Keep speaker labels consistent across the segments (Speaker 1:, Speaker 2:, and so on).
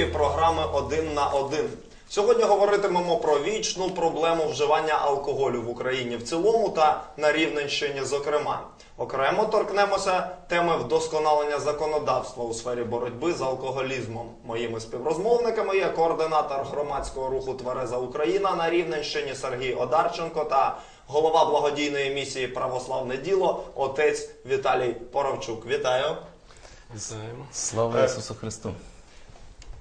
Speaker 1: Ефірі програми Один на один. Сьогодні говоритимемо про вічну проблему вживання алкоголю в Україні в цілому та на Рівненщині, зокрема. Окремо торкнемося теми вдосконалення законодавства у сфері боротьби з алкоголізмом. Моїми співрозмовниками є координатор громадського руху Твереза Україна на Рівненщині Сергій Одарченко та голова благодійної місії Православне діло отець Віталій Поровчук. Вітаю.
Speaker 2: Слава
Speaker 1: Е,
Speaker 2: Ісусу Христу!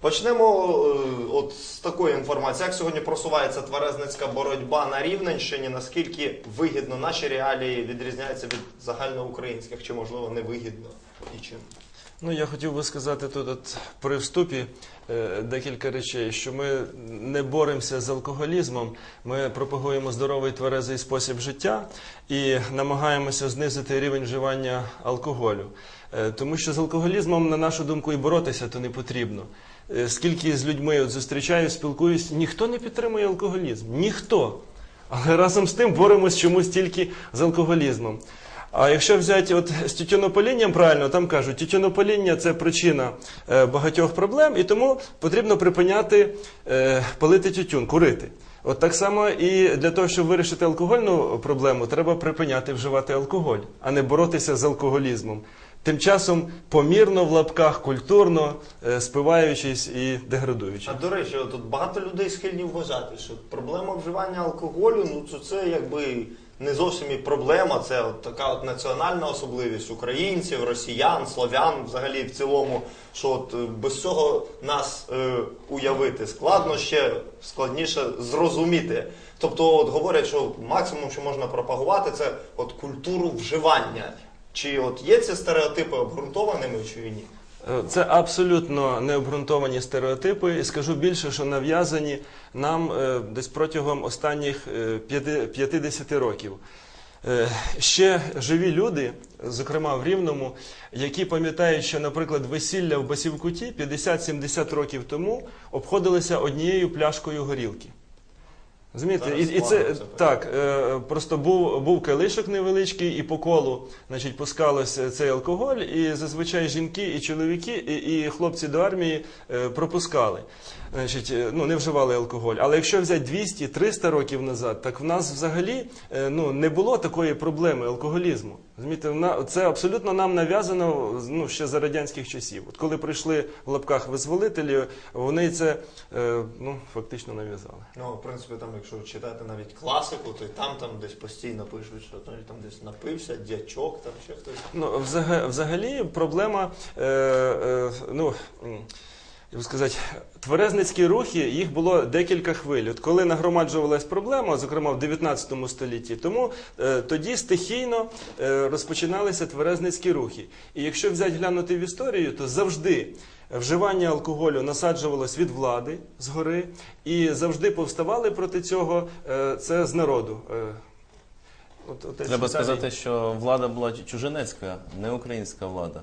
Speaker 1: Почнемо е, от з такої інформації. Як сьогодні просувається тверезницька боротьба на Рівненщині? Наскільки вигідно наші реалії відрізняються від загальноукраїнських, чи можливо не вигідно і чим?
Speaker 3: Ну, я хотів би сказати тут от, при вступі е, декілька речей, що ми не боремося з алкоголізмом, ми пропагуємо здоровий тверезий спосіб життя і намагаємося знизити рівень вживання алкоголю. Е, тому що з алкоголізмом, на нашу думку, і боротися то не потрібно. Е, скільки з людьми от зустрічаюсь, спілкуюсь, ніхто не підтримує алкоголізм. Ніхто. Але разом з тим боремось чомусь тільки з алкоголізмом. А якщо взяти от з тютюнопалінням, правильно, там кажуть, тютюнопаління це причина е, багатьох проблем, і тому потрібно припиняти е, палити тютюн, курити. От так само і для того, щоб вирішити алкогольну проблему, треба припиняти вживати алкоголь, а не боротися з алкоголізмом. Тим часом помірно в лапках, культурно, е, спиваючись і деградуючи.
Speaker 1: А до речі, тут багато людей схильні вважати, що проблема вживання алкоголю, ну це, це якби не зовсім і проблема, це от така от національна особливість українців, росіян, слов'ян, взагалі в цілому, що от е, без цього нас е, уявити складно ще складніше зрозуміти. Тобто, от говорять, що максимум, що можна пропагувати, це от культуру вживання. Чи от є ці стереотипи обґрунтованими, чи ні?
Speaker 3: Е, Це абсолютно необґрунтовані стереотипи, і скажу більше, що нав'язані нам е, десь протягом останніх е, 50 років. Е, Ще живі люди, зокрема в Рівному, які пам'ятають, що, наприклад, весілля в Басівкуті 50-70 років тому обходилися однією пляшкою горілки. Розумієте, і, і це так, е, просто був, був калишок невеличкий, і по колу значить, пускалося цей алкоголь, і зазвичай жінки, і чоловіки, і, і хлопці до армії е, пропускали. Значить, е, ну, не вживали алкоголь. Але якщо взяти 200-300 років назад, так в нас взагалі е, ну, не було такої проблеми алкоголізму. Розумієте, це абсолютно нам нав'язано ну, ще за радянських часів. От коли прийшли в лапках визволителі, вони це е, ну, фактично нав'язали.
Speaker 1: Ну, в принципі, там, якщо читати навіть класику, то й там, там десь постійно пишуть, що там, там десь напився, дячок, там ще хтось.
Speaker 3: Ну, взага- взагалі, проблема, е, е, ну, як сказати, тверезницькі рухи, їх було декілька хвиль. От коли нагромаджувалась проблема, зокрема в 19 столітті, тому е, тоді стихійно е, розпочиналися тверезницькі рухи. І якщо взяти глянути в історію, то завжди вживання алкоголю насаджувалось від влади згори, і завжди повставали проти цього е, це з народу. Е, от- отець
Speaker 2: Треба сказати, що влада була чужинецька, не українська влада.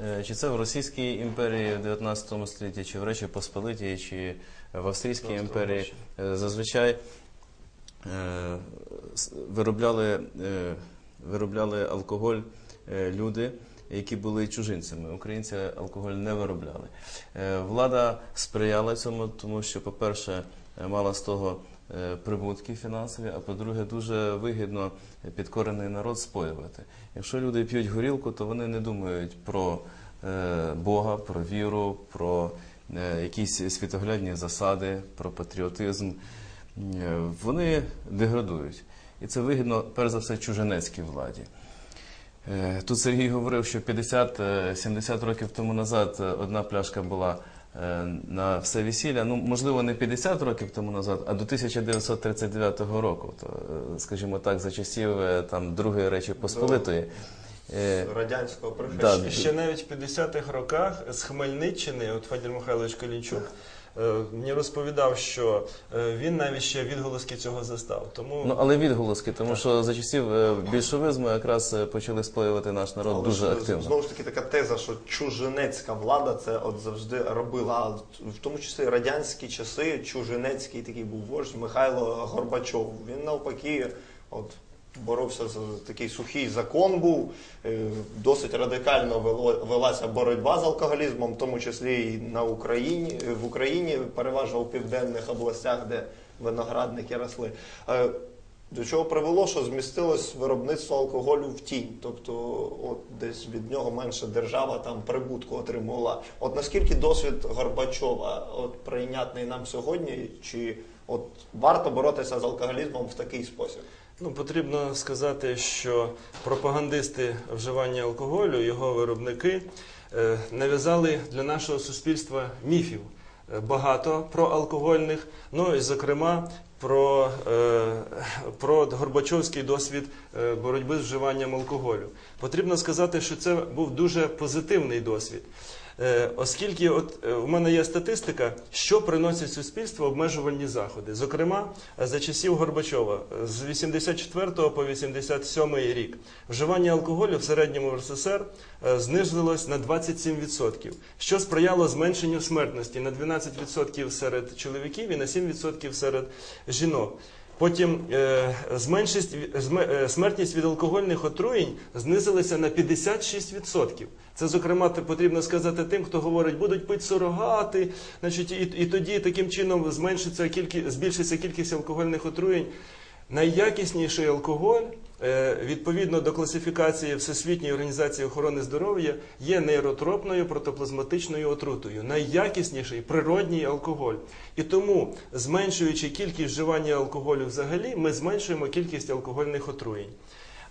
Speaker 2: Е, Чи це в Російській імперії в 19 столітті, чи в Речі Посполитій, чи в Австрійській імперії е, зазвичай е, виробляли, виробляли алкоголь люди, які були чужинцями. Українці алкоголь не виробляли. Влада сприяла цьому, тому що, по-перше, мала з того прибутки фінансові, а по-друге, дуже вигідно підкорений народ споювати. Якщо люди п'ють горілку, то вони не думають про е, Бога, про віру, про е, якісь світоглядні засади, про патріотизм. Е, Вони деградують. І це вигідно, перш за все, чужинецькій владі. Е, Тут Сергій говорив, що 50-70 років тому назад е, одна пляшка була е, на все весілля. Ну, можливо, не 50 років тому назад, а до 1939 року. То, е, скажімо так, за часів е, там Другої Речі Посполитої. Радянського
Speaker 1: Радянського
Speaker 2: да.
Speaker 3: Ще навіть в 50-х роках з Хмельниччини, от Федір Михайлович Колінчук, е, мені розповідав, що е, він навіть ще відголоски цього застав. Тому
Speaker 2: Ну, але відголоски, тому що за часів е, більшовизму якраз е, почали сплоювати наш народ
Speaker 1: Але
Speaker 2: дуже
Speaker 1: ж,
Speaker 2: активно.
Speaker 1: Знову ж таки, така теза, що чужинецька влада це от завжди робила. А в тому числі радянські часи чужинецький такий був вождь Михайло Горбачов. Він навпаки, от боровся за такий сухий закон був. е, Досить радикально велася боротьба з алкоголізмом, в тому числі і на Україні в Україні, переважно у південних областях, де виноградники росли. Е, До чого привело, що змістилось виробництво алкоголю в тінь, тобто от десь від нього менше держава там прибутку отримувала. От наскільки досвід Горбачова от прийнятний нам сьогодні, чи от варто боротися з алкоголізмом в такий спосіб?
Speaker 3: Ну, потрібно сказати, що пропагандисти вживання алкоголю, його виробники, е, нав'язали для нашого суспільства міфів Е, багато про алкогольних, ну і зокрема про, е, про Горбачовський досвід боротьби з вживанням алкоголю. Потрібно сказати, що це був дуже позитивний досвід. Е, Оскільки от е, у мене є статистика, що приносять суспільству обмежувальні заходи. Зокрема, за часів Горбачова е, з 84 по 87 рік вживання алкоголю в середньому в РССР знизилось на 27%, що сприяло зменшенню смертності на 12% серед чоловіків і на 7% серед жінок. Потім е, е, смертність від алкогольних отруєнь знизилася на 56%. Це, зокрема, потрібно сказати тим, хто говорить, будуть пити сурогати, значить, і, і тоді таким чином зменшиться кількість, збільшиться кількість алкогольних отруєнь. Найякісніший алкоголь, відповідно до класифікації Всесвітньої організації охорони здоров'я, є нейротропною протоплазматичною отрутою. Найякісніший природній алкоголь. І тому, зменшуючи кількість вживання алкоголю взагалі, ми зменшуємо кількість алкогольних отруєнь.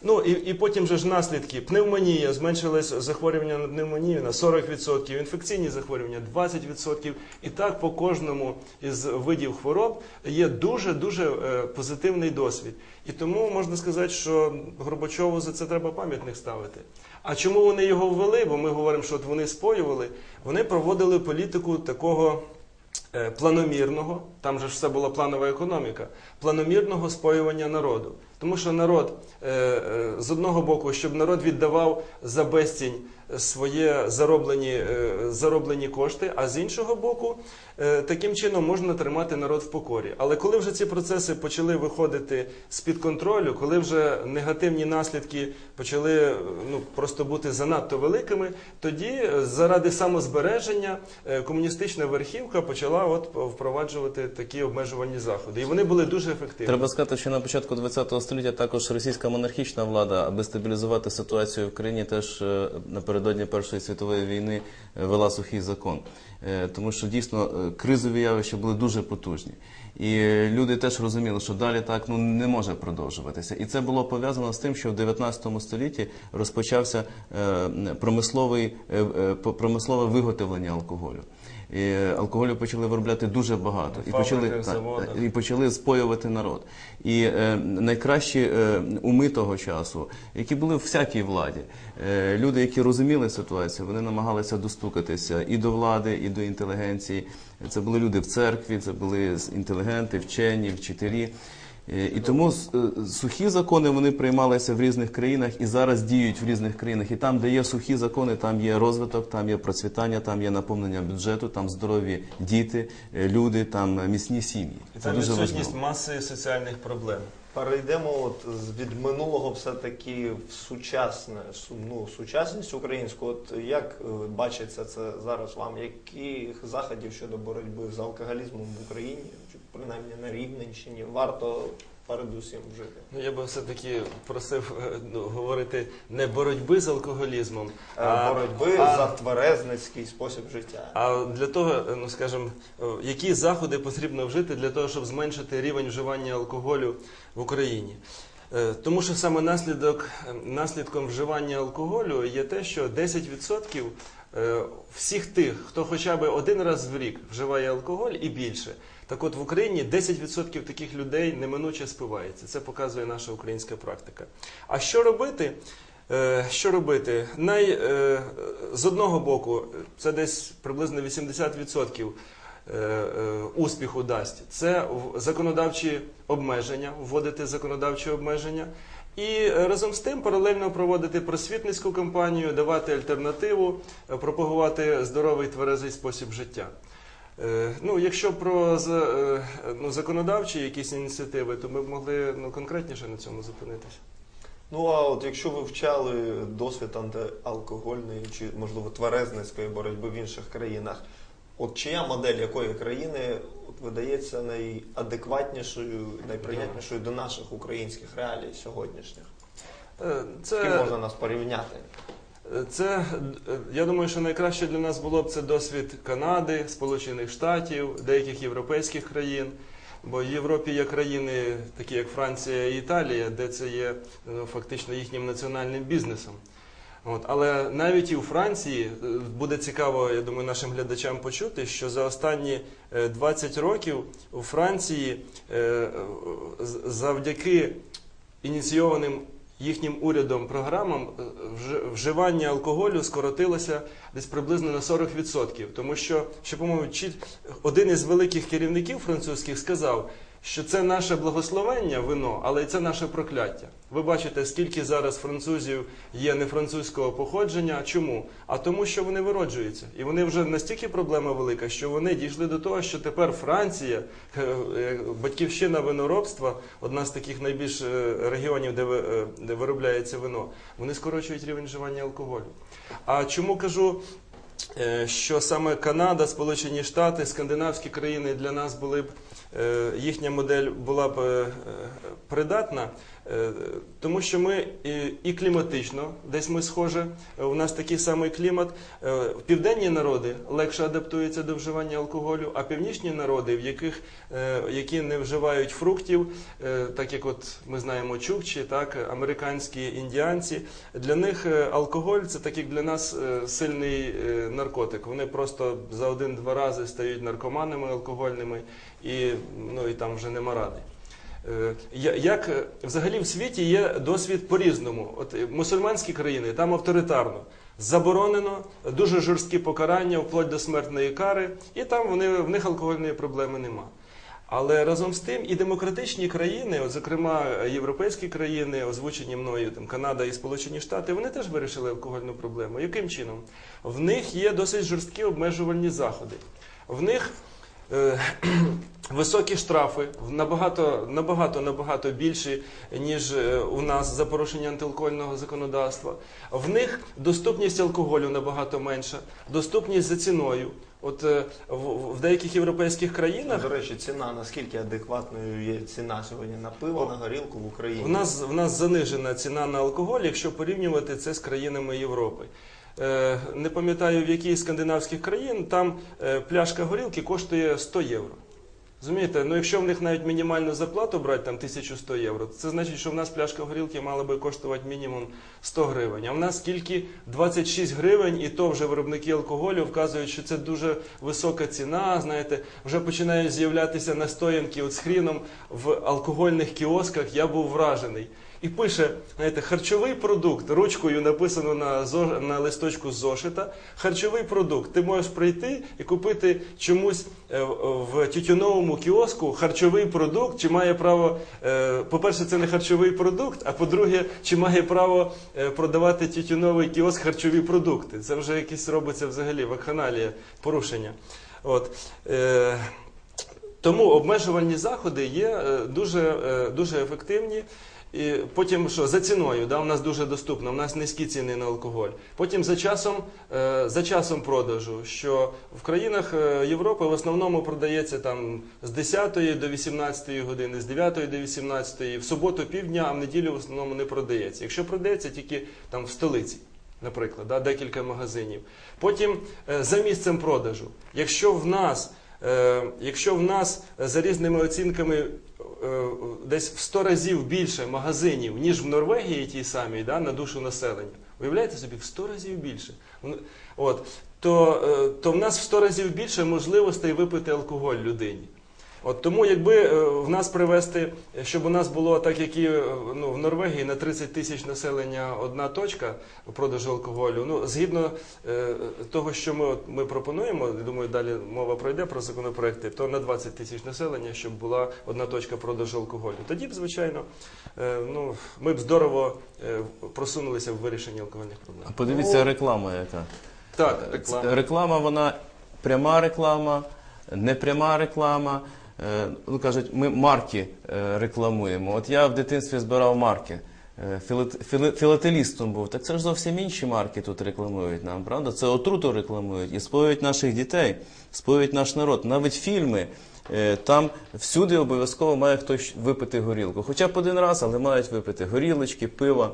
Speaker 3: Ну і, і потім же ж наслідки. Пневмонія зменшилось захворювання на пневмонію на 40%, інфекційні захворювання 20%. І так по кожному із видів хвороб є дуже дуже е, позитивний досвід. І тому можна сказати, що Горбачову за це треба пам'ятник ставити. А чому вони його ввели? Бо ми говоримо, що от вони споювали. Вони проводили політику такого. Е, Планомірного, там же ж все була планова економіка, планомірного споювання народу. Тому що народ е, е, з одного боку, щоб народ віддавав за безцінь своє зароблені, е, зароблені кошти, а з іншого боку, е, таким чином можна тримати народ в покорі. Але коли вже ці процеси почали виходити з-під контролю, коли вже негативні наслідки почали е, ну, просто бути занадто великими, тоді заради самозбереження комуністична верхівка почала от впроваджувати такі обмежувальні заходи. І вони були дуже ефективні.
Speaker 2: Треба сказати, що на початку ХХ століття також російська монархічна влада, аби стабілізувати ситуацію в країні, теж е, напередодні Першої світової війни е, вела сухий закон. Е, Тому що дійсно е, кризові явища були дуже потужні. І люди теж розуміли, що далі так ну не може продовжуватися. І це було пов'язано з тим, що в 19 столітті розпочався промисловий промислове виготовлення алкоголю. І алкоголю почали виробляти дуже багато і почали
Speaker 3: заводи.
Speaker 2: і почали споювати народ. І е, найкращі е, уми того часу, які були в всякій владі, е, люди, які розуміли ситуацію, вони намагалися достукатися і до влади, і до інтелігенції. Це були люди в церкві, це були інтелігенти, вчені, вчителі. Е, І тому е, сухі закони вони приймалися в різних країнах і зараз діють в різних країнах. І там, де є сухі закони, там є розвиток, там є процвітання, там є наповнення бюджету, там здорові діти, е, люди, там міцні сім'ї.
Speaker 3: І
Speaker 2: Це
Speaker 3: Це
Speaker 2: дуже
Speaker 3: відсутність маси соціальних проблем.
Speaker 1: Перейдемо от з- від минулого все-таки в сучасне, су- ну, сучасність українську. От як бачиться це зараз вам? Яких заходів щодо боротьби з алкоголізмом в Україні, принаймні на Рівненщині, варто передусім вжити?
Speaker 3: Ну я би все-таки просив е, ну, говорити не боротьби з алкоголізмом,
Speaker 1: Е, боротьби
Speaker 3: а,
Speaker 1: за тверезницький спосіб життя.
Speaker 3: а для того, е, ну скажімо, які заходи потрібно вжити для того, щоб зменшити рівень вживання алкоголю в Україні. Тому що саме наслідок, наслідком вживання алкоголю є те, що 10% е, всіх тих, хто хоча б один раз в рік вживає алкоголь і більше. Так от в Україні 10% таких людей неминуче спивається. Це показує наша українська практика. А що робити? Е, Що робити? Най, е, з одного боку, це десь приблизно 80% е, успіху дасть. Це законодавчі обмеження, вводити законодавчі обмеження. І разом з тим паралельно проводити просвітницьку кампанію, давати альтернативу, пропагувати здоровий тверезий спосіб життя. Е, Ну, якщо про е, ну, законодавчі якісь ініціативи, то ми б могли ну, конкретніше на цьому зупинитися.
Speaker 1: Ну а от якщо ви вчали досвід антиалкогольної чи можливо тверезницької боротьби в інших країнах, от чия модель якої країни от, видається найадекватнішою, найприйнятнішою до наших українських реалій сьогоднішніх?
Speaker 3: Е,
Speaker 1: З ким можна нас порівняти?
Speaker 3: Це, е, я думаю, що найкраще для нас було б це досвід Канади, Сполучених Штатів, деяких європейських країн. Бо в Європі є країни, такі як Франція і Італія, де це є ну, фактично їхнім національним бізнесом. От, але навіть і у Франції е, буде цікаво, я думаю, нашим глядачам почути, що за останні е, 20 років у Франції е, е, завдяки ініційованим їхнім урядом програмам е, вживання алкоголю скоротилося десь приблизно на 40%. Тому що, що по-моєму, один із великих керівників французьких сказав, що це наше благословення вино, але це наше прокляття. Ви бачите, скільки зараз французів є не французького походження. Чому? А тому, що вони вироджуються. І вони вже настільки проблема велика, що вони дійшли до того, що тепер Франція, е, е, батьківщина виноробства, одна з таких найбільш е, регіонів, де, виробляється вино, вони скорочують рівень вживання алкоголю. А чому кажу? Е, Що саме Канада, Сполучені Штати, скандинавські країни для нас були б е, їхня модель була б е, придатна, тому що ми і, кліматично десь ми схожі. е, У нас такий самий клімат. Е, Південні народи легше адаптуються до вживання алкоголю, а північні народи, в яких е, які не вживають фруктів, е, так як от ми знаємо чукчі, так американські індіанці. Для них е, алкоголь це так як для нас е, сильний е, наркотик. Вони просто за один-два рази стають наркоманами алкогольними, і ну і там вже нема ради. Е, Як е, взагалі в світі є досвід по-різному. От е, мусульманські країни там авторитарно. Заборонено дуже жорсткі покарання, вплоть до смертної кари, і там вони, в них алкогольної проблеми нема. Але разом з тим і демократичні країни, от, зокрема європейські країни, озвучені мною там Канада і Сполучені Штати, вони теж вирішили алкогольну проблему. Яким чином? В них є досить жорсткі обмежувальні заходи. В них високі штрафи, набагато, набагато, набагато більші, ніж е, у нас за порушення антиалкогольного законодавства. В них доступність алкоголю набагато менша, доступність за ціною. От е, в, в деяких європейських країнах
Speaker 1: До речі, ціна наскільки адекватною є ціна сьогодні на пиво, на горілку в Україні?
Speaker 3: В нас, в нас занижена ціна на алкоголь, якщо порівнювати це з країнами Європи. Е, не пам'ятаю, в якій з скандинавських країн там е, пляшка горілки коштує 100 євро. Розумієте? Ну якщо в них навіть мінімальну зарплату брати там 1100 євро, це значить, що в нас пляшка горілки мала би коштувати мінімум 100 гривень. А в нас скільки 26 гривень, і то вже виробники алкоголю вказують, що це дуже висока ціна. Знаєте, вже починають з'являтися настоянки от з хріном в алкогольних кіосках. Я був вражений. І пише, знаєте, харчовий продукт, ручкою написано на, зо- на листочку зошита. Харчовий продукт. Ти можеш прийти і купити чомусь е, в- тютюновому кіоску харчовий продукт, чи має право, е, по-перше, це не харчовий продукт, а по-друге, чи має право е, продавати тютюновий кіоск харчові продукти. Це вже якісь робиться взагалі вакханалія, порушення. От. Тому обмежувальні заходи є дуже, дуже ефективні. І потім що за ціною, да, у нас дуже доступно, у нас низькі ціни на алкоголь. Потім за часом, е, за часом продажу, що в країнах е, Європи в основному продається там з 10 до 18 години, з 9 до 18, в суботу півдня, а в неділю в основному не продається. Якщо продається, тільки там в столиці. Наприклад, да, декілька магазинів. Потім е, за місцем продажу. Якщо в нас, якщо в нас за різними оцінками десь в 100 разів більше магазинів, ніж в Норвегії тій самій, да, на душу населення, уявляєте собі, в 100 разів більше. От, то, е, то в нас в 100 разів більше можливостей випити алкоголь людині. От тому, якби е, в нас привести, щоб у нас було так, як і е, ну, в Норвегії на 30 тисяч населення одна точка продажу алкоголю. Ну, згідно е, того, що ми, от, ми пропонуємо, думаю, далі мова пройде про законопроекти, то на 20 тисяч населення, щоб була одна точка продажу алкоголю. Тоді б, звичайно, е, ну, ми б здорово е, просунулися в вирішенні алкогольних проблем.
Speaker 2: А подивіться реклама яка.
Speaker 3: Так, реклама.
Speaker 2: Реклама, вона пряма реклама, непряма реклама. Е, Ну, кажуть, ми марки е, рекламуємо. От я в дитинстві збирав марки. Е, Філателістом був. Так це ж зовсім інші марки тут рекламують нам, правда? Це отруту рекламують і споюють наших дітей, споюють наш народ. Навіть фільми. Там всюди обов'язково має хтось випити горілку. Хоча б один раз, але мають випити горілочки, пива.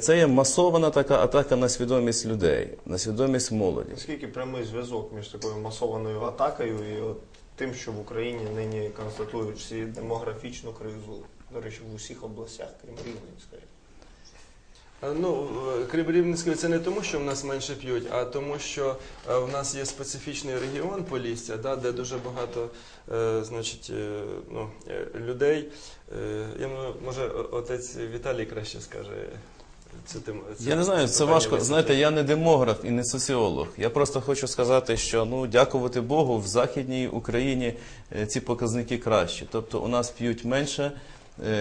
Speaker 2: Це є масована така атака на свідомість людей, на свідомість молоді.
Speaker 1: Наскільки прямий зв'язок між такою масованою атакою і от тим, що в Україні нині констатують демографічну кризу, до речі, в усіх областях, крім Рівненської.
Speaker 3: Е, Ну, е, крім Рівненської, це не тому, що в нас менше п'ють, а тому, що е, в нас є специфічний регіон Полісся, да, де дуже багато значить, ну, людей. Я може отець Віталій краще скаже. Це, тим-
Speaker 2: Я не знаю, це важко. Знаєте, я не демограф і не соціолог. Я просто хочу сказати, що ну дякувати Богу, в Західній Україні е, ці показники кращі. Тобто у нас п'ють менше,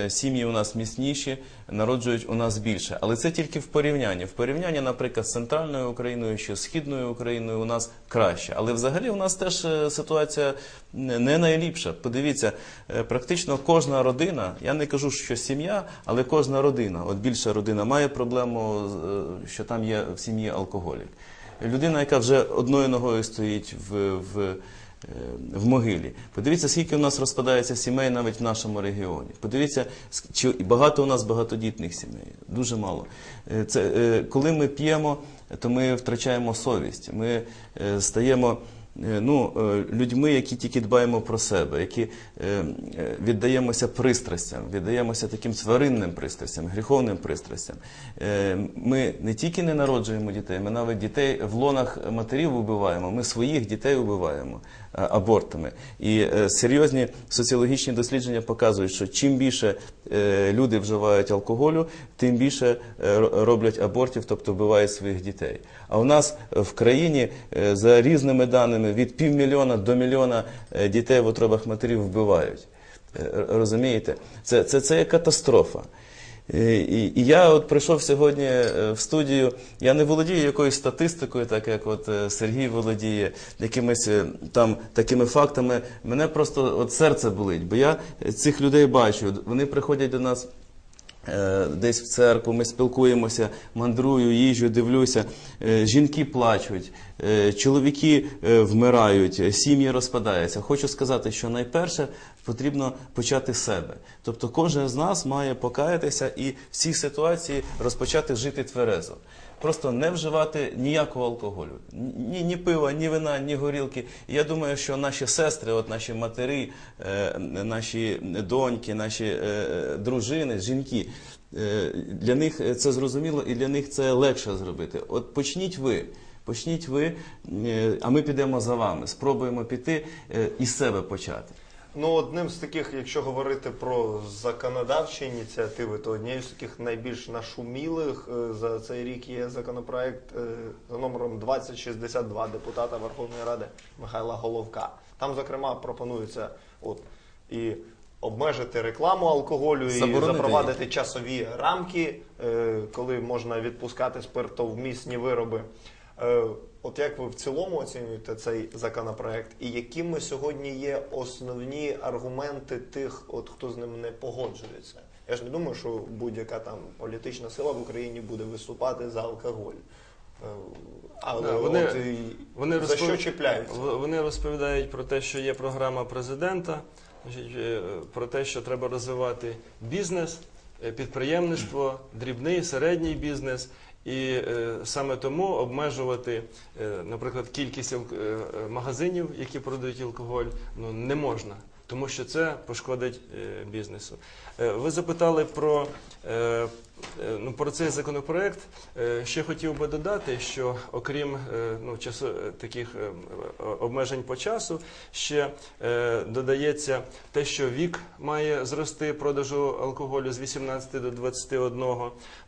Speaker 2: сім'ї у нас міцніші, народжують у нас більше. Але це тільки в порівнянні. В порівнянні, наприклад, з центральною Україною чи східною Україною у нас краще. Але взагалі у нас теж е, ситуація не найліпша. Подивіться, е, практично кожна родина, я не кажу, що сім'я, але кожна родина, от більша родина, має проблему, е, що там є в сім'ї алкоголік. Людина, яка вже одною ногою стоїть в, в, е, в могилі. Подивіться, скільки у нас розпадається сімей навіть в нашому регіоні. Подивіться, чи багато у нас багатодітних сімей. Дуже мало. Е, Це, е, коли ми п'ємо, то ми втрачаємо совість. Ми е, стаємо. Е, Ну, е, людьми, які тільки дбаємо про себе, які е, віддаємося пристрастям, віддаємося таким тваринним пристрастям, гріховним пристрастям. Ми не тільки не народжуємо дітей, ми навіть дітей в лонах матерів убиваємо, ми своїх дітей убиваємо е, абортами. І серйозні соціологічні дослідження показують, що чим більше люди вживають алкоголю, тим більше роблять абортів, тобто вбивають своїх дітей. А у нас в країні за різними даними від півмільйона до мільйона е, дітей в утробах матерів вбивають. Е, Розумієте? Це, це, це є катастрофа. Е, І, і я от прийшов сьогодні е, в студію. Я не володію якоюсь статистикою, так як от е, Сергій володіє якимись е, там такими фактами. Мене просто от серце болить, бо я цих людей бачу. Вони приходять до нас. Е, Десь в церкву ми спілкуємося, мандрую, їжджу, дивлюся. Е, Жінки плачуть, е, чоловіки вмирають, сім'ї розпадаються. Хочу сказати, що найперше потрібно почати з себе. Тобто кожен з нас має покаятися і в цій ситуації розпочати жити тверезо. Просто не вживати ніякого алкоголю, ні, ні пива, ні вина, ні горілки. І я думаю, що наші сестри, от наші матері, е, наші доньки, наші е, дружини, жінки, е, для них це зрозуміло і для них це легше зробити. От почніть ви. Почніть ви, е, а ми підемо за вами. Спробуємо піти е, із себе почати.
Speaker 1: Ну, одним з таких, якщо говорити про законодавчі ініціативи, то однією з таких найбільш нашумілих е, за цей рік є законопроект е, за номером 2062 депутата Верховної Ради Михайла Головка. Там, зокрема, пропонується от і обмежити рекламу алкоголю і запровадити часові рамки, е, коли можна відпускати спиртовмісні вироби. От як ви в цілому оцінюєте цей законопроект, і якими сьогодні є основні аргументи тих, от хто з ним не погоджується? Я ж не думаю, що будь-яка там політична сила в Україні буде виступати за алкоголь. Е, Але
Speaker 3: Да, вони-
Speaker 1: от
Speaker 3: Вони
Speaker 1: за
Speaker 3: розпов-
Speaker 1: що чіпляються?
Speaker 3: Вони розповідають про те, що є програма президента, е, про те, що треба розвивати бізнес, е, підприємництво, дрібний, середній бізнес. І е, саме тому обмежувати, е, наприклад, кількість е, магазинів, які продають алкоголь, ну не можна, тому що це пошкодить е, бізнесу. Е, ви запитали про, е, ну, про цей законопроект. Ще хотів би додати, що окрім ну, часу, таких обмежень по часу, ще додається те, що вік має зрости продажу алкоголю з 18 до 21,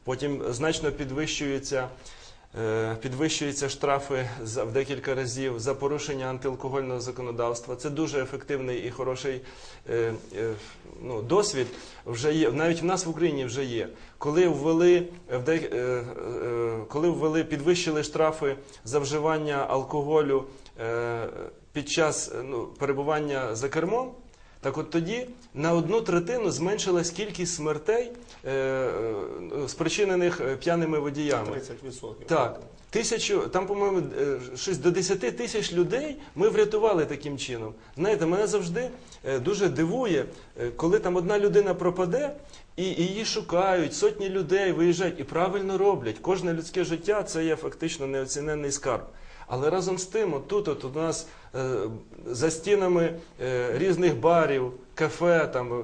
Speaker 3: потім значно підвищується. Е, Підвищуються штрафи в декілька разів за порушення антиалкогольного законодавства. Це дуже ефективний і хороший е, е, ну, досвід. Вже є навіть в нас в Україні вже є. Коли ввели в коли ввели, підвищили штрафи за вживання алкоголю. під час ну, перебування за кермом, так от тоді на одну третину зменшилась кількість смертей, е, е, спричинених е, п'яними водіями.
Speaker 1: 30%.
Speaker 3: Так, тисячу, там, по-моєму, е, щось до 10 тисяч людей ми врятували таким чином. Знаєте, мене завжди дуже дивує, коли там одна людина пропаде, і її шукають, сотні людей виїжджають і правильно роблять. Кожне людське життя це є фактично неоціненний скарб. Але разом з тим, отут от у нас за стінами е, різних барів, кафе, там,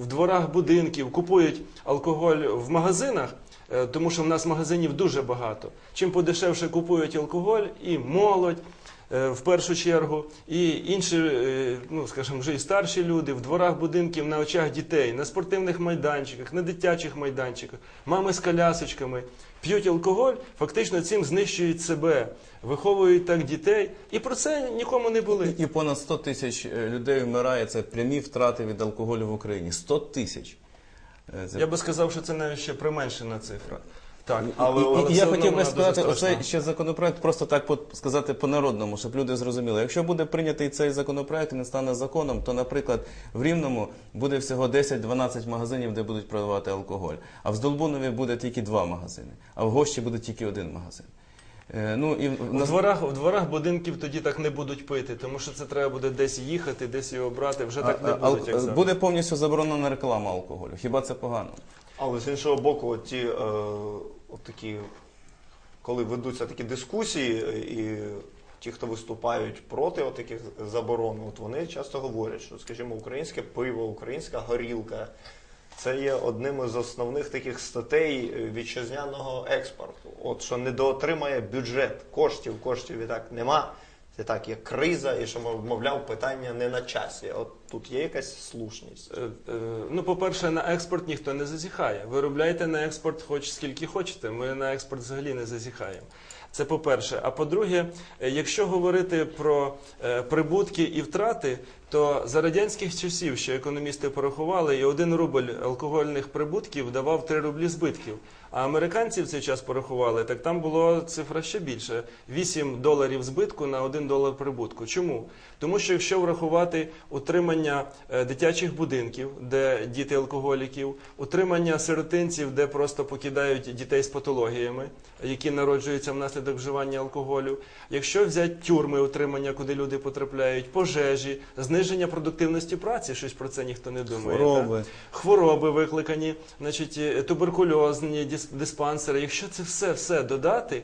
Speaker 3: в, дворах будинків купують алкоголь в магазинах, е, тому що в нас магазинів дуже багато. Чим подешевше купують алкоголь, і молодь е, в першу чергу, і інші, е, ну скажімо, вже і старші люди в дворах будинків на очах дітей, на спортивних майданчиках, на дитячих майданчиках, мами з колясочками. П'ють алкоголь, фактично цим знищують себе, виховують так дітей, і про це нікому не були.
Speaker 2: І понад 100 тисяч е, людей вмирає. Це прямі втрати від алкоголю в Україні. 100 тисяч. Е,
Speaker 3: Я би сказав, що це навіть ще применшена цифра. Так,
Speaker 1: Але-
Speaker 2: і,
Speaker 1: але
Speaker 2: і я хотів би сказати, оцей ще законопроект просто так по- сказати по-народному, щоб люди зрозуміли. Якщо буде прийнятий цей законопроект і не стане законом, то, наприклад, в Рівному буде всього 10-12 магазинів, де будуть продавати алкоголь. А в Здолбунові буде тільки два магазини, а в Гощі буде тільки один магазин. Е, ну, і в-
Speaker 3: У дворах, у дворах будинків тоді так не будуть пити, тому що це треба буде десь їхати, десь його брати. Вже так не
Speaker 2: а- а-
Speaker 3: будуть, як зараз.
Speaker 2: буде повністю заборонена реклама алкоголю. Хіба це погано?
Speaker 1: Але з іншого боку, ті е, от такі, коли ведуться такі дискусії, і ті, хто виступають проти от таких заборон, от вони часто говорять, що, скажімо, українське пиво, українська горілка. Це є одним із основних таких статей вітчизняного експорту. От що недоотримає бюджет коштів, коштів і так нема. Це так, є криза, і що мовляв, питання не на часі. От тут є якась слушність.
Speaker 3: Е, е, Ну, по-перше, на експорт ніхто не зазіхає. Виробляйте на експорт хоч скільки хочете. Ми на експорт взагалі не зазіхаємо. Це по-перше. А по-друге, е, якщо говорити про е, прибутки і втрати, то за радянських часів, що економісти порахували, і один рубль алкогольних прибутків давав 3 рублі збитків. А американці в цей час порахували, так там було цифра ще більше: 8 доларів збитку на 1 долар прибутку. Чому? Тому що якщо врахувати утримання е, дитячих будинків, де діти алкоголіків, утримання сиротинців, де просто покидають дітей з патологіями, які народжуються внаслідок вживання алкоголю, якщо взяти тюрми утримання, куди люди потрапляють, пожежі, зниження продуктивності праці, щось про це ніхто не думає.
Speaker 2: Хвороби.
Speaker 3: так? хвороби викликані, значить, е, туберкульозні дис- диспансери. Якщо це все, все додати,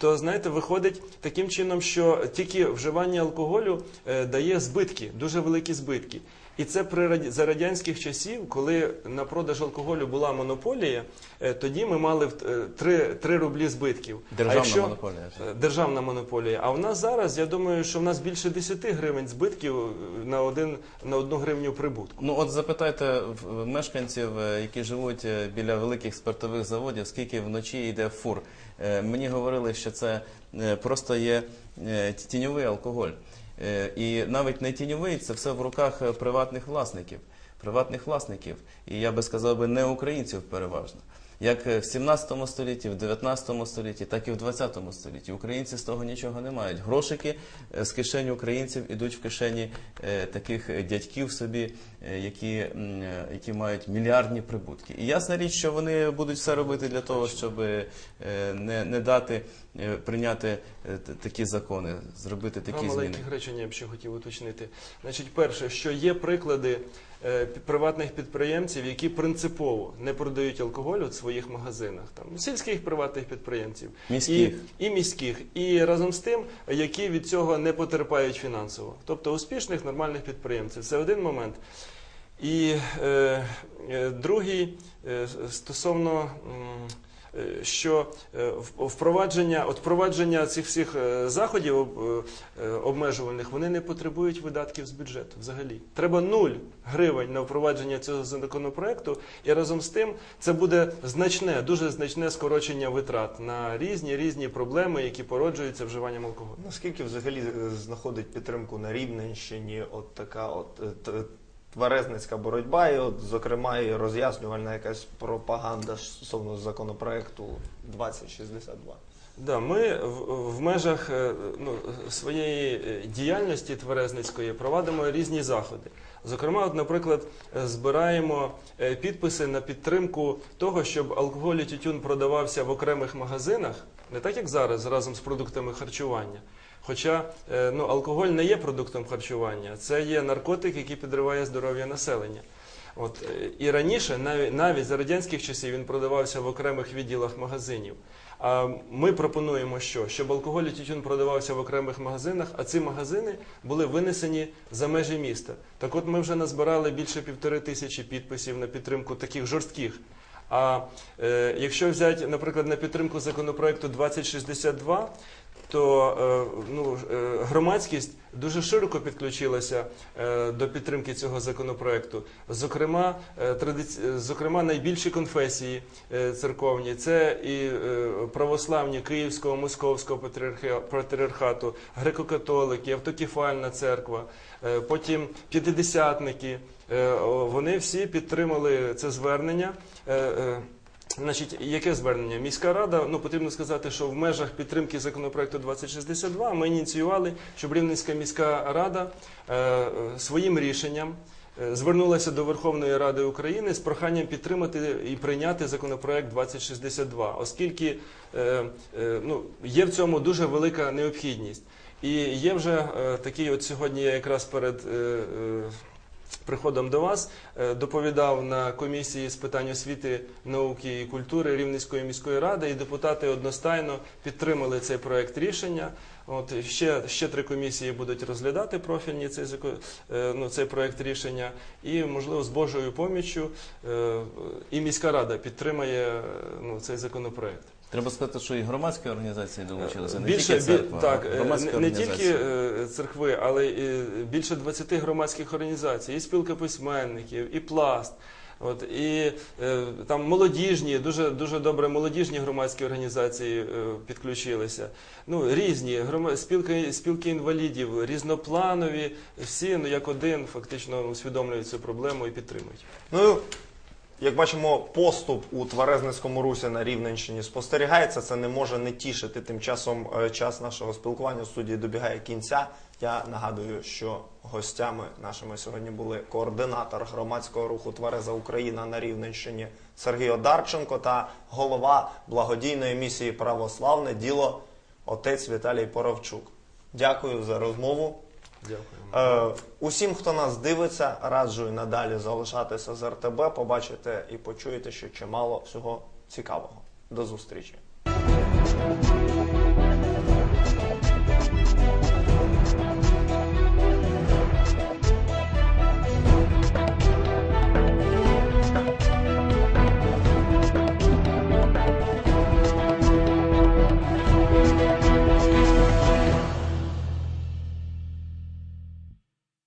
Speaker 3: то знаєте, виходить таким чином, що тільки вживання алкоголю е, дає збитки, дуже великі збитки. І це при за радянських часів, коли на продаж алкоголю була монополія, е, тоді ми мали в- е, 3, 3 рублі збитків.
Speaker 2: Державна
Speaker 3: а якщо,
Speaker 2: монополія.
Speaker 3: Е, Державна монополія. А в нас зараз, я думаю, що в нас більше 10 гривень збитків е, на, один, на одну гривню прибутку.
Speaker 2: Ну от запитайте мешканців, е, які живуть е, біля великих спиртових заводів, скільки вночі йде фур. Е, Мені говорили, що це е, просто є е, тіньовий алкоголь. І навіть не тіньовий, це все в руках приватних власників. Приватних власників. І я би сказав би не українців переважно. Як е, в 17 столітті, в 19 столітті, так і в 20 столітті. Українці з того нічого не мають. Грошики е, з кишені українців ідуть в кишені е, таких дядьків собі, які, які мають мільярдні прибутки. І ясна річ, що вони будуть все робити для того, щоб не, не дати прийняти такі закони, зробити
Speaker 3: Два
Speaker 2: такі зміни.
Speaker 3: маленьких речення я б ще хотів уточнити. Значить, перше, що є приклади приватних підприємців, які принципово не продають алкоголь у своїх магазинах, там сільських приватних підприємців
Speaker 2: Міських.
Speaker 3: І, і міських, і разом з тим, які від цього не потерпають фінансово, тобто успішних нормальних підприємців. Це один момент. І е, е, другий е, стосовно. е, Що е, впровадження, от впровадження цих всіх е, заходів об- е, е, обмежувальних, вони не потребують видатків з бюджету взагалі. Треба нуль гривень на впровадження цього законопроекту, і разом з тим це буде значне, дуже значне скорочення витрат на різні різні проблеми, які породжуються вживанням алкоголю.
Speaker 1: Наскільки взагалі е, знаходить підтримку на Рівненщині от така от е, тверезницька боротьба, і от, зокрема, і роз'яснювальна якась пропаганда стосовно законопроекту 2062?
Speaker 3: Да, ми в, в межах е, ну, своєї е, діяльності тверезницької проводимо різні заходи. Зокрема, от, наприклад, е, збираємо підписи на підтримку того, щоб алкоголь і тютюн продавався в окремих магазинах, не так як зараз, разом з продуктами харчування. Хоча е, ну, алкоголь не є продуктом харчування, це є наркотик, який підриває здоров'я населення. От, е, і раніше, навіть, навіть за радянських часів, він продавався в окремих відділах магазинів. А ми пропонуємо, що щоб алкоголь і тютюн продавався в окремих магазинах, а ці магазини були винесені за межі міста. Так от ми вже назбирали більше півтори тисячі підписів на підтримку таких жорстких. А е, якщо взяти, наприклад, на підтримку законопроекту 2062, то е, ну, е, громадськість дуже широко підключилася е, до підтримки цього законопроекту. Зокрема, традиці... зокрема, найбільші конфесії церковні це і православні Київського, Московського патріархату, греко-католики, автокефальна церква, потім п'ятидесятники. Вони всі підтримали це звернення. Значить, яке звернення? Міська рада, ну потрібно сказати, що в межах підтримки законопроекту 2062 ми ініціювали, щоб Рівненська міська рада е, своїм рішенням е, звернулася до Верховної Ради України з проханням підтримати і прийняти законопроект 2062, оскільки е, е, ну, є в цьому дуже велика необхідність. І є вже е, такий, от сьогодні я якраз перед. е, е, приходом до вас е, доповідав на комісії з питань освіти, науки і культури Рівненської міської ради, і депутати одностайно підтримали цей проект рішення. От ще, ще три комісії будуть розглядати профільні цей е, ну, цей проект рішення, і можливо з Божою поміччю е, і міська рада підтримає ну, цей законопроект.
Speaker 2: Треба сказати, що і громадські організації долучилися, не
Speaker 3: Більше
Speaker 2: тільки церква,
Speaker 3: бі- так, е,
Speaker 2: громадські
Speaker 3: не, не тільки е, церкви, але і більше 20 громадських організацій, і спілка письменників, і пласт. От і е, там молодіжні, дуже дуже добре молодіжні громадські організації е, підключилися. Ну різні грома, спілки, спілки інвалідів, різнопланові, всі ну як один фактично усвідомлюють цю проблему і підтримують.
Speaker 1: Ну, як бачимо, поступ у Тверезницькому русі на Рівненщині спостерігається. Це не може не тішити. Тим часом е, час нашого спілкування в студії добігає кінця. Я нагадую, що гостями нашими сьогодні були координатор громадського руху Твереза Україна на Рівненщині Сергій Одарченко та голова благодійної місії Православне діло отець Віталій Поровчук. Дякую за розмову.
Speaker 3: Дякую.
Speaker 1: Е, усім, хто нас дивиться, раджу і надалі залишатися з РТБ, побачите і почуєте що чимало всього цікавого. До зустрічі.